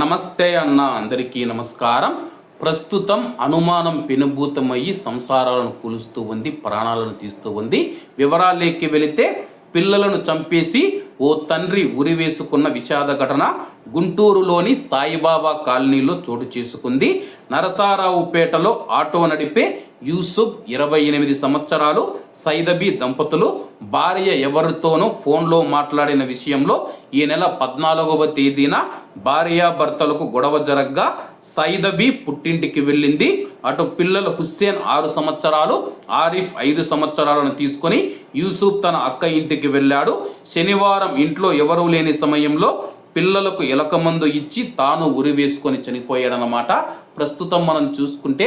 నమస్తే అన్న అందరికీ నమస్కారం. ప్రస్తుతం అనుమానం పెనుభూతమయ్యి సంసారాలను కూలుస్తూ ఉంది ప్రాణాలను తీస్తూ ఉంది. వివరాలేకి వెళితే పిల్లలను చంపేసి ఓ తండ్రి ఉరివేసుకున్న విషాద ఘటన గుంటూరులోని సాయిబాబా కాలనీలో చోటు చేసుకుంది. నరసారావుపేటలో ఆటో నడిపే యూసుఫ్ ఇరవై ఎనిమిది సంవత్సరాలు సైదబీ దంపతులు. భార్య ఎవరితోనూ ఫోన్లో మాట్లాడిన విషయంలో ఈ నెల పద్నాలుగవ తేదీన భార్యాభర్తలకు గొడవ జరగ్గా సైదబీ పుట్టింటికి వెళ్ళింది. అటు పిల్లలు హుస్సేన్ ఆరు సంవత్సరాలు ఆరిఫ్ ఐదు సంవత్సరాలను తీసుకొని యూసుఫ్ తన అక్క ఇంటికి వెళ్ళాడు. శనివారం ఇంట్లో ఎవరూ లేని సమయంలో పిల్లలకు ఎలకమందు ఇచ్చి తాను ఉరి వేసుకొని చనిపోయాడనమాట ప్రస్తుతం మనం చూసుకుంటే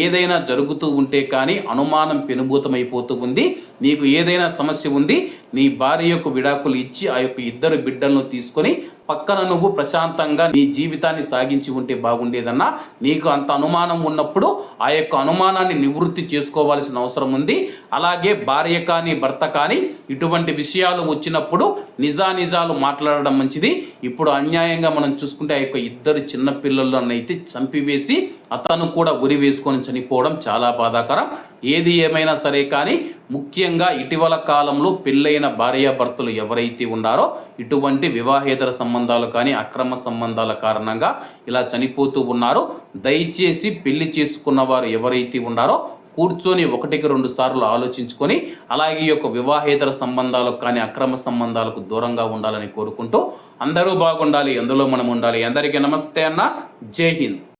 ఏదైనా జరుగుతూ ఉంటే కానీ అనుమానం పెనుభూతమైపోతూ ఉంది. నీకు ఏదైనా సమస్య ఉంది నీ భార్యకు విడాకులు ఇచ్చి ఆ యొక్క ఇద్దరు బిడ్డలను తీసుకొని పక్కన నువ్వు ప్రశాంతంగా నీ జీవితాన్ని సాగించి ఉంటే బాగుండేదన్నా నీకు అంత అనుమానం ఉన్నప్పుడు ఆ యొక్క అనుమానాన్ని నివృత్తి చేసుకోవాల్సిన అవసరం ఉంది. అలాగే భార్య కానీ భర్త కానీ ఇటువంటి విషయాలు వచ్చినప్పుడు నిజానిజాలు మాట్లాడడం మంచిది. ఇప్పుడు అన్యాయంగా మనం చూసుకుంటే ఆ యొక్క ఇద్దరు చిన్నపిల్లలను అయితే చంపివేసి అతను కూడా ఉరి వేసుకొని చనిపోవడం చాలా బాధాకరం. ఏది ఏమైనా సరే కానీ ముఖ్యంగా ఇటీవల కాలంలో పెళ్ళైన భార్యాభర్తలు ఎవరైతే ఉన్నారో ఇటువంటి వివాహేతర సంబంధాలు కానీ అక్రమ సంబంధాల కారణంగా ఇలా చనిపోతూ ఉన్నారో దయచేసి పెళ్ళి చేసుకున్న వారు ఎవరైతే ఉన్నారో కూర్చొని ఒకటికి రెండు సార్లు ఆలోచించుకొని అలాగే యొక్క వివాహేతర సంబంధాలకు కానీ అక్రమ సంబంధాలకు దూరంగా ఉండాలని కోరుకుంటూ అందరూ బాగుండాలి అందులో మనం ఉండాలి. అందరికీ నమస్తే అన్న. జై హింద్.